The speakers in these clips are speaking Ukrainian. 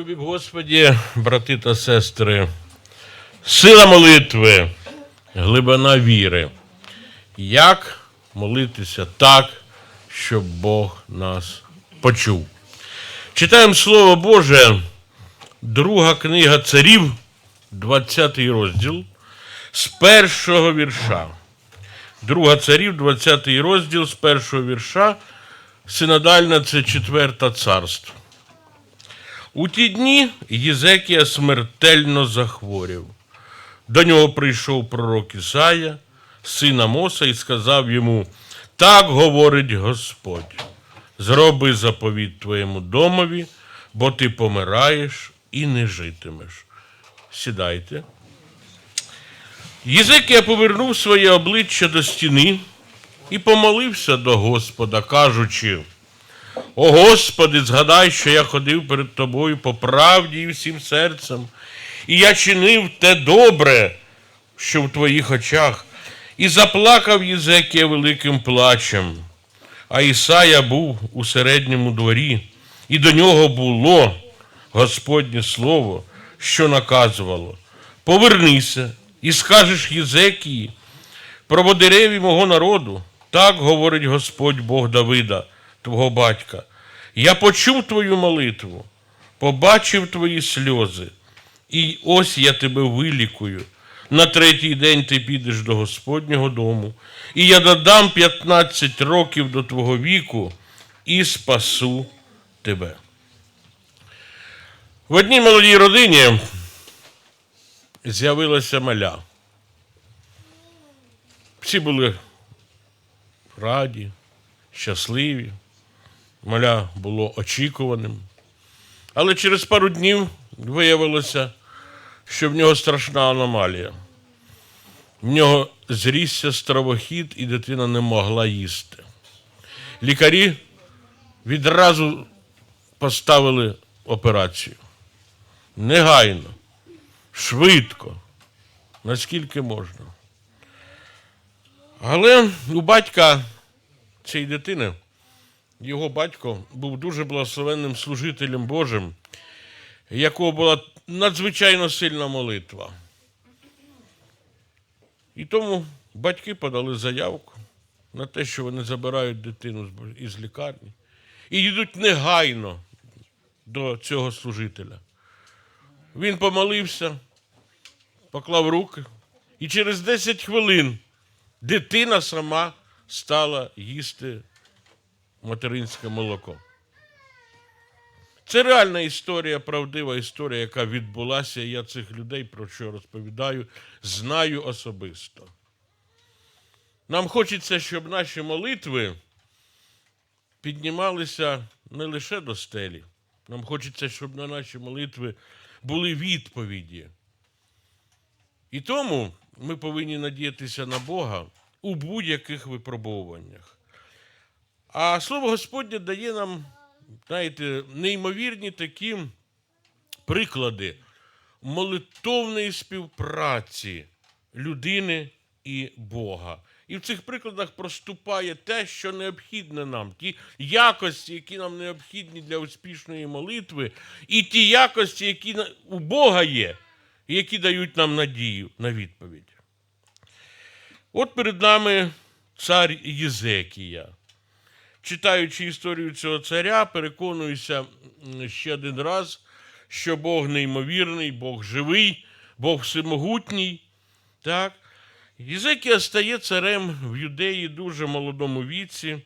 Любі Господі, брати та сестри, сила молитви, глибина віри. Як молитися так, щоб Бог нас почув? Читаємо Слово Боже, друга книга царів, 20 розділ, з першого вірша. Друга царів, 20 розділ, з першого вірша. Синодальна це четверте царство. У ті дні Єзекія смертельно захворів. До нього прийшов пророк Ісая, син Амоса, і сказав йому: Так говорить Господь, зроби заповіт твоєму домові, бо ти помираєш і не житимеш. Сідайте. Єзекія повернув своє обличчя до стіни і помолився до Господа, кажучи. О Господи, згадай, що я ходив перед тобою по правді і всім серцем, і я чинив те добре, що в твоїх очах, і заплакав Єзекія великим плачем. А Ісая був у середньому дворі, і до нього було Господнє слово, що наказувало: Повернися і скажеш Єзекії, про дереві мого народу. Так говорить Господь Бог Давида, твого батька. Я почув твою молитву, побачив твої сльози, і ось я тебе вилікую. На третій день ти підеш до Господнього дому, і я додам 15 років до твого віку і спасу тебе. В одній молодій родині з'явилася маля. Всі були раді, щасливі. Маля було очікуваним. Але через пару днів виявилося, що в нього страшна аномалія. В нього зрісся стравохід, і дитина не могла їсти. Лікарі відразу поставили операцію. Негайно, швидко, наскільки можна. Але у батька цієї дитини, його батько був дуже благословенним служителем Божим, якого була надзвичайно сильна молитва. І тому батьки подали заявку на те, що вони забирають дитину із лікарні і йдуть негайно до цього служителя. Він помолився, поклав руки, і через 10 хвилин дитина сама стала їсти материнське молоко. Це реальна історія, правдива історія, яка відбулася. Я цих людей, про що розповідаю, знаю особисто. Нам хочеться, щоб наші молитви піднімалися не лише до стелі. Нам хочеться, щоб на наші молитви були відповіді. І тому ми повинні надіятися на Бога у будь-яких випробовуваннях. А слово Господнє дає нам, знаєте, неймовірні такі приклади молитовної співпраці людини і Бога. І в цих прикладах проступає те, що необхідне нам, ті якості, які нам необхідні для успішної молитви, і ті якості, які у Бога є, які дають нам надію на відповідь. От перед нами цар Єзекія. Читаючи історію цього царя, переконуюся ще один раз, що Бог неймовірний, Бог живий, Бог всемогутній. Так? Єзекія стає царем в юдеї дуже молодому віці.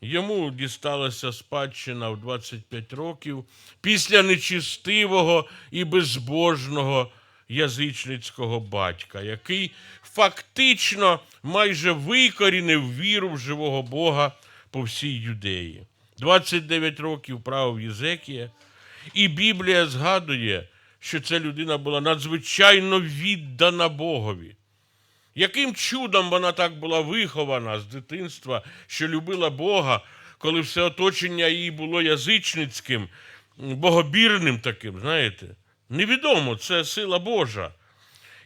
Йому дісталася спадщина в 25 років після нечистивого і безбожного язичницького батька, який фактично майже викорінив віру в живого Бога по всій юдеї. 29 років правив Єзекія, і Біблія згадує, що ця людина була надзвичайно віддана Богові. Яким чудом вона так була вихована з дитинства, що любила Бога, коли все оточення її було язичницьким, богобірним таким, знаєте? Невідомо, це сила Божа.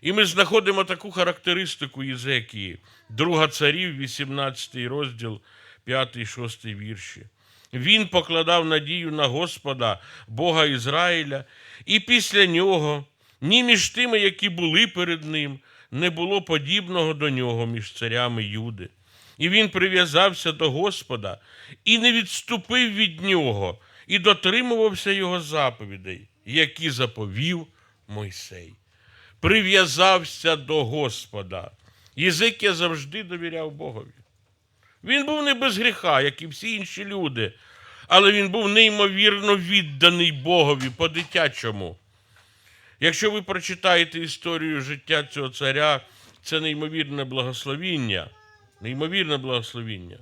І ми знаходимо таку характеристику Єзекії, друга царів, 18 розділ, 5-6 вірші. він покладав надію на Господа, Бога Ізраїля, і після нього ні між тими, які були перед ним, не було подібного до нього між царями Юди. І він прив'язався до Господа і не відступив від нього, і дотримувався його заповідей, які заповів Мойсей. Прив'язався до Господа. Єзикія завжди довіряв Богові. Він був не без гріха, як і всі інші люди, але він був неймовірно відданий Богові по-дитячому. Якщо ви прочитаєте історію життя цього царя, це неймовірне благословіння. Неймовірне благословіння.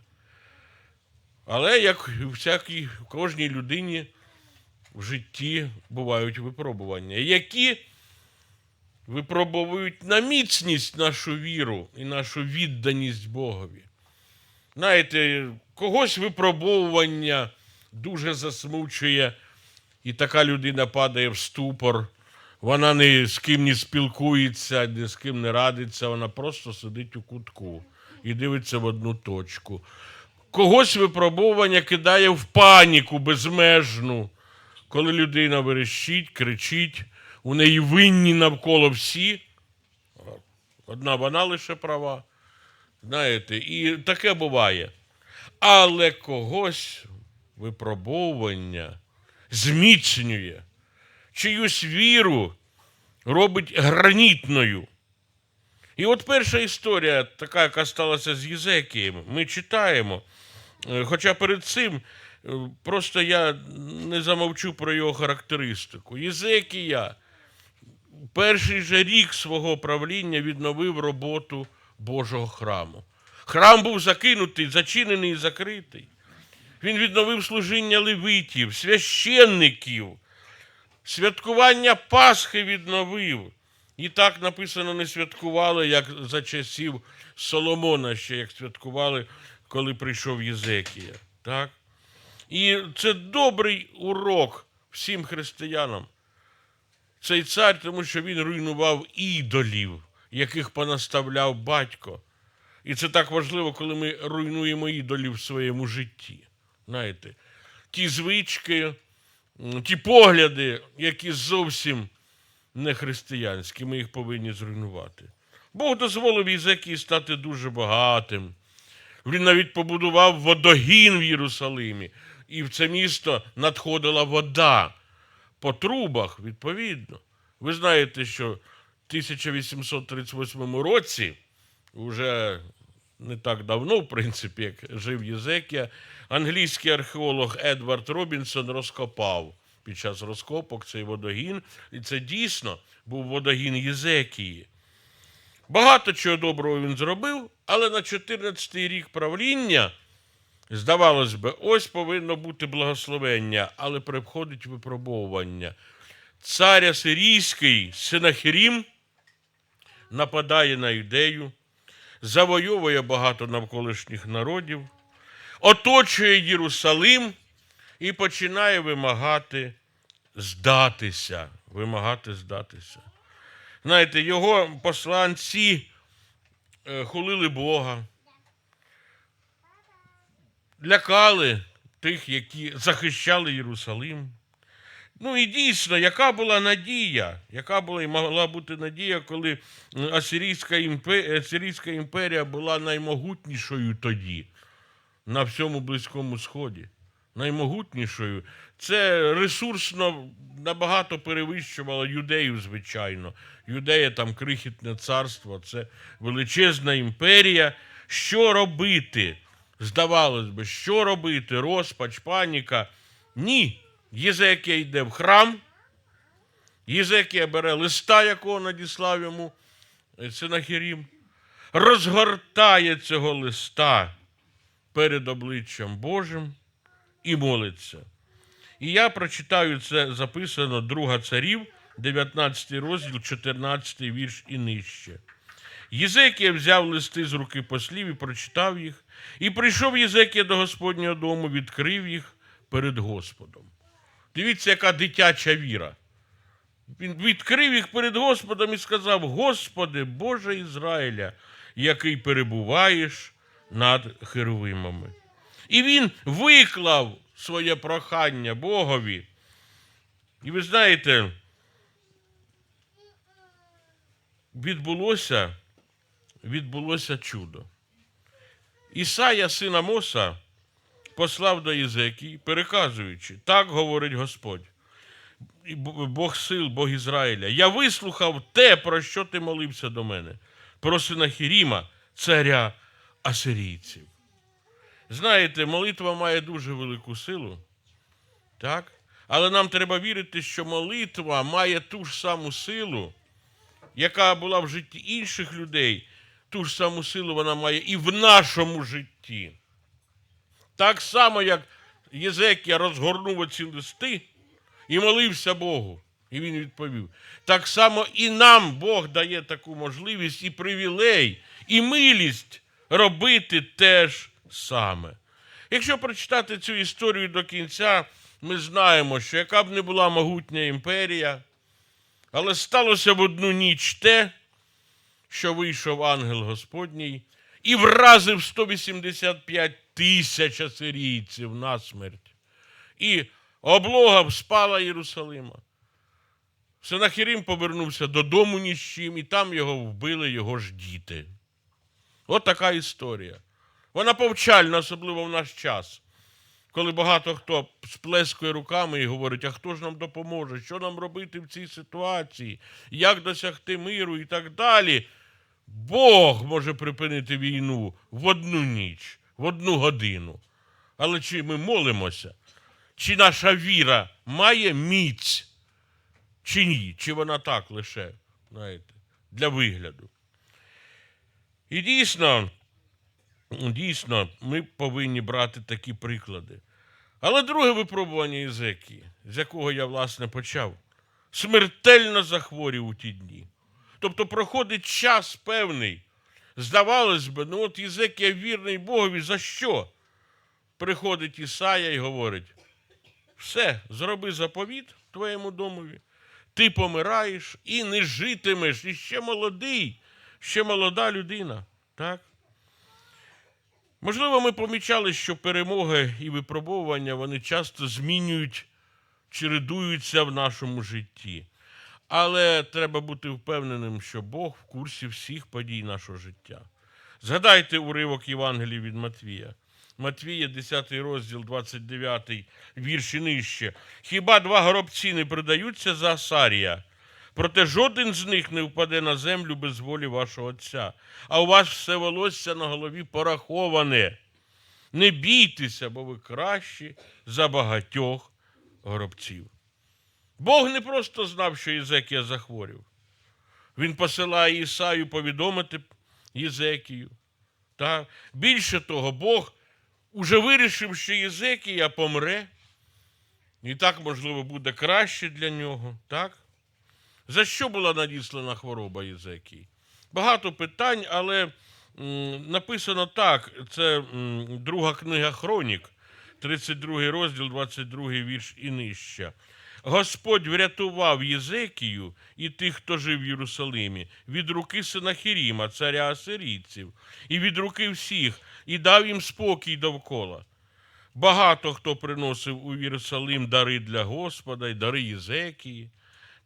Але як і всякій кожній людині в житті бувають випробування, які випробовують на міцність нашу віру і нашу відданість Богові. Знаєте, когось випробовування дуже засмучує, і така людина падає в ступор. Вона ні з ким не спілкується, ні з ким не радиться, вона просто сидить у кутку і дивиться в одну точку. Когось випробовування кидає в паніку безмежну, коли людина верещить, кричить, у неї винні навколо всі. Одна вона лише права. Знаєте, і таке буває. Але когось випробовування зміцнює, чиюсь віру робить гранітною. І от перша історія, така, яка сталася з Єзекієм, ми читаємо. Е, Хоча перед цим е, просто я не замовчу про його характеристику. Єзекія перший же рік свого правління відновив роботу Божого храму. Храм був закинутий, зачинений і закритий. Він відновив служіння левитів, священників, святкування Пасхи відновив. І так написано, не святкували, як за часів Соломона, ще як святкували, коли прийшов Єзекія. Так? І це добрий урок всім християнам. Цей цар, тому що він руйнував ідолів, яких понаставляв батько. І це так важливо, коли ми руйнуємо ідолів в своєму житті. Знаєте, ті звички, ті погляди, які зовсім не християнські, ми їх повинні зруйнувати. Бог дозволив Єзекії стати дуже багатим. Він навіть побудував водогін в Єрусалимі, і в це місто надходила вода по трубах, відповідно. Ви знаєте, що 1838 році, вже не так давно, в принципі, як жив Єзекія, англійський археолог Едвард Робінсон розкопав під час розкопок цей водогін, і це дійсно був водогін Єзекії. Багато чого доброго він зробив, але на 14-й рік правління, здавалось би, ось повинно бути благословення, але приходить випробовування. Цар Асирійський Синахірім нападає на ідею, завойовує багато навколишніх народів, оточує Єрусалим і починає вимагати здатися. Вимагати здатися. Знаєте, його посланці е, хулили Бога, лякали тих, які захищали Єрусалим. Ну і дійсно, яка була надія? Яка була і могла бути надія, коли Асирійська імперія, Асирійська імперія була наймогутнішою тоді на всьому Близькому Сході? Наймогутнішою. Це ресурсно набагато перевищувало юдею, звичайно. Юдея там крихітне царство, це величезна імперія. Що робити? Здавалось би, що робити? Розпач, паніка. Ні. Єзекія йде в храм. Єзекія бере листа, якого надіслав йому е, Синахірім, розгортає цього листа перед обличчям Божим і молиться. І я прочитаю це записано Друга царів, 19 розділ, 14 вірш і нижче. Єзекія взяв листи з руки послів і прочитав їх, і прийшов Єзекія до Господнього дому, відкрив їх перед Господом. Дивіться, яка дитяча віра. Він відкрив їх перед Господом і сказав: Господи, Боже Ізраїля, який перебуваєш над херовимами. І він виклав своє прохання Богові. І ви знаєте, відбулося, відбулося чудо. Ісая, сина Моса, послав до Єзекії, переказуючи, так говорить Господь, Бог сил, Бог Ізраїля. Я вислухав те, про що ти молився до мене, про Синахіріма, царя асирійців. Знаєте, молитва має дуже велику силу, так? Але нам треба вірити, що молитва має ту ж саму силу, яка була в житті інших людей, ту ж саму силу вона має і в нашому житті. Так само, як Єзекія розгорнув оці листи і молився Богу, і він відповів. Так само і нам Бог дає таку можливість і привілей, і милість робити те ж саме. Якщо прочитати цю історію до кінця, ми знаємо, що яка б не була могутня імперія, але сталося в одну ніч те, що вийшов ангел Господній і вразив 185 тисяч асирійців на смерть. І облога спала Єрусалима. Сенахірим повернувся додому ні з чим, і там його вбили його ж діти. От така історія. Вона повчальна, особливо в наш час, коли багато хто сплескує руками і говорить, а хто ж нам допоможе, що нам робити в цій ситуації, як досягти миру і так далі. Бог може припинити війну в одну ніч, в одну годину. Але чи ми молимося? Чи наша віра має міць? Чи ні? Чи вона так лише, знаєте, для вигляду? І дійсно, дійсно, ми повинні брати такі приклади. Але друге випробування Єзекії, з якого я, власне, почав, смертельно захворів у ті дні. Тобто проходить час певний. Здавалось би, ну от Єзекія вірний Богові, за що? Приходить Ісая і говорить: все, зроби заповіт твоєму домові, ти помираєш і не житимеш, і ще молодий, ще молода людина. Так? Можливо, ми помічали, що перемоги і випробовування вони часто змінюють, чередуються в нашому житті. Але треба бути впевненим, що Бог в курсі всіх подій нашого життя. Згадайте уривок Євангелії від Матвія. Матвія, 10 розділ, 29 вірш і нижче. Хіба два горобці не продаються за Асарія? Проте жоден з них не впаде на землю без волі вашого Отця. А у вас все волосся на голові пораховане. Не бійтеся, бо ви кращі за багатьох горобців. Бог не просто знав, що Єзекія захворів. Він посилає Ісаю повідомити Єзекію. Та? Більше того, Бог уже вирішив, що Єзекія помре, і так, можливо, буде краще для нього. Так? За що була надіслана хвороба Єзекії? Багато питань, але м, написано так: це м, друга книга Хронік, 32 розділ, 22 вірш і нижче. Господь врятував Єзекію і тих, хто жив в Єрусалимі, від руки Синахіріма, царя асирійців, і від руки всіх, і дав їм спокій довкола. Багато хто приносив у Єрусалим дари для Господа і дари Єзекії.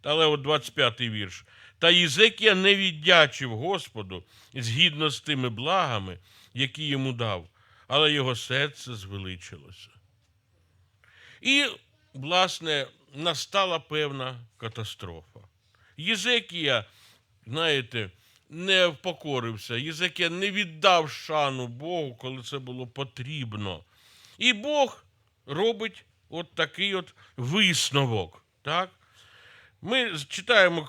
Але от 25-й вірш. Та Єзекія не віддячив Господу згідно з тими благами, які йому дав, але його серце звеличилося. І, власне, настала певна катастрофа. Єзекія, знаєте, не впокорився. Єзекія не віддав шану Богу, коли це було потрібно. І Бог робить от такий от висновок. Так? Ми читаємо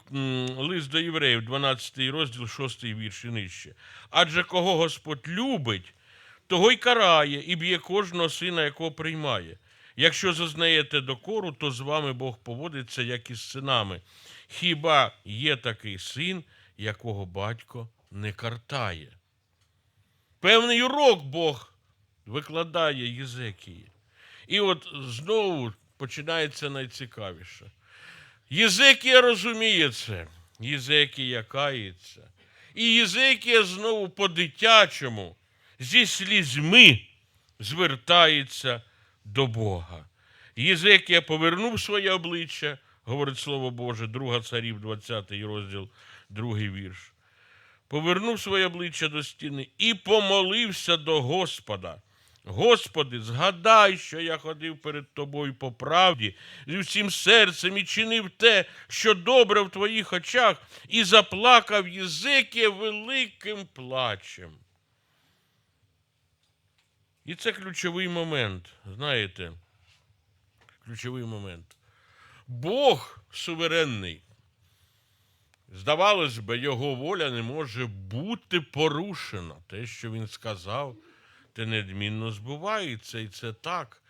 лист до євреїв, 12 розділ, 6 вірш і нижче. Адже кого Господь любить, того й карає, і б'є кожного сина, якого приймає. Якщо зазнаєте докору, то з вами Бог поводиться, як із синами. Хіба є такий син, якого батько не картає? Певний урок Бог викладає Єзекії. І от знову починається найцікавіше. Єзекія розуміє це, Єзекія кається. І Єзекія знову по-дитячому зі слізьми звертається до Бога. Єзекія повернув своє обличчя, говорить Слово Боже, 2 царів, 20 розділ, другий вірш. Повернув своє обличчя до стіни і помолився до Господа. Господи, згадай, що я ходив перед тобою по правді з усім серцем і чинив те, що добре в твоїх очах, і заплакав Єзекія великим плачем. І це ключовий момент, знаєте, ключовий момент. Бог суверенний. Здавалось би, його воля не може бути порушена. Те, що він сказав, те недмінно збувається, і це так.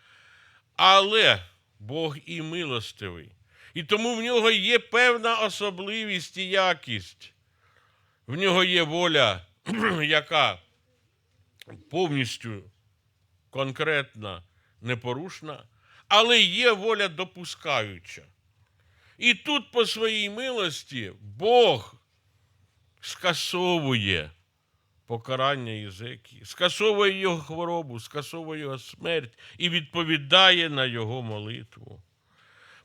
Але Бог і милостивий. І тому в нього є певна особливість і якість. В нього є воля, яка повністю конкретна, непорушна, але є воля допускаюча. І тут, по своїй милості, Бог скасовує покарання Єзекії, скасовує його хворобу, скасовує його смерть і відповідає на його молитву.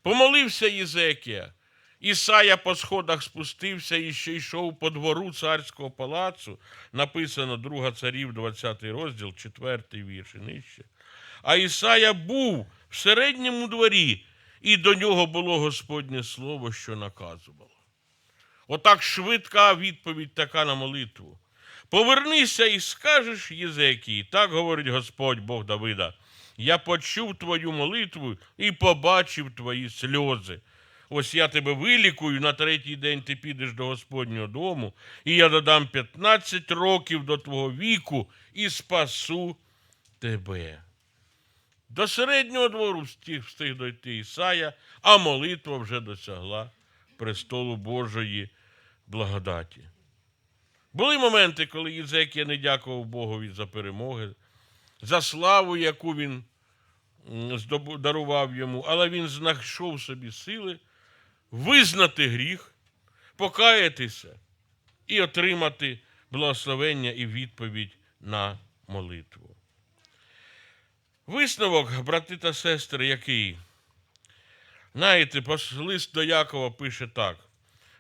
Помолився Єзекія. Ісая по сходах спустився і ще йшов по двору царського палацу. Написано 2 царів, 20 розділ, 4 вірш і нижче. А Ісая був в середньому дворі, і до нього було Господнє слово, що наказувало. Отак швидка відповідь така на молитву. Повернися і скажеш Єзекії, так говорить Господь Бог Давида. Я почув твою молитву і побачив твої сльози. Ось я тебе вилікую, на третій день ти підеш до Господнього дому, і я додам 15 років до твого віку і спасу тебе. До середнього двору встиг, дойти Ісая, а молитва вже досягла престолу Божої благодаті. Були моменти, коли Єзекія не дякував Богові за перемоги, за славу, яку він дарував йому, але він знайшов собі сили визнати гріх, покаятися і отримати благословення і відповідь на молитву. Висновок, брати та сестри, який? Знаєте, лист до Якова пише так: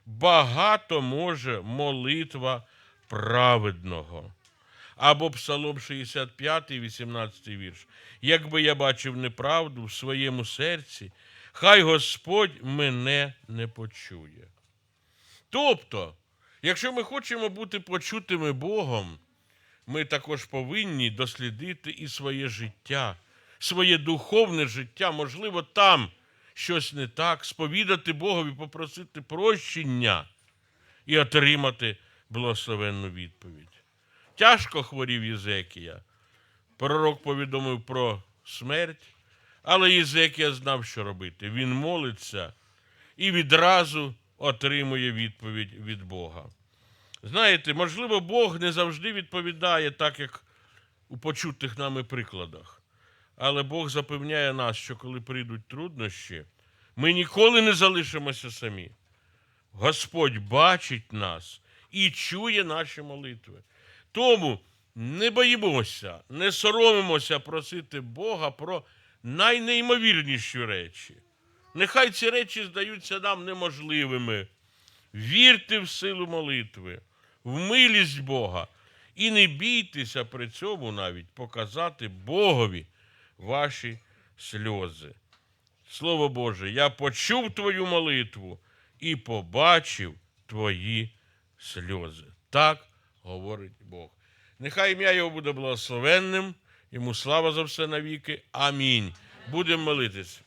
багато може молитва праведного. Або Псалом 65, 18 вірш. Якби я бачив неправду в своєму серці, хай Господь мене не почує. Тобто, якщо ми хочемо бути почутими Богом, ми також повинні дослідити і своє життя, своє духовне життя, можливо, там щось не так, сповідати Богові, попросити прощення і отримати благословенну відповідь. Тяжко хворів Єзекія. Пророк повідомив про смерть, але Єзекія знав, що робити. Він молиться і відразу отримує відповідь від Бога. Знаєте, можливо, Бог не завжди відповідає так, як у почутих нами прикладах. Але Бог запевняє нас, що коли прийдуть труднощі, ми ніколи не залишимося самі. Господь бачить нас і чує наші молитви. Тому не боїмося, не соромимося просити Бога про найнеймовірніші речі. Нехай ці речі здаються нам неможливими. Вірте в силу молитви, в милість Бога і не бійтеся при цьому навіть показати Богові ваші сльози. Слово Боже, я почув твою молитву і побачив твої сльози. Так говорить Бог. Нехай ім'я його буде благословенним, йому слава за все навіки. Амінь. Будемо молитись.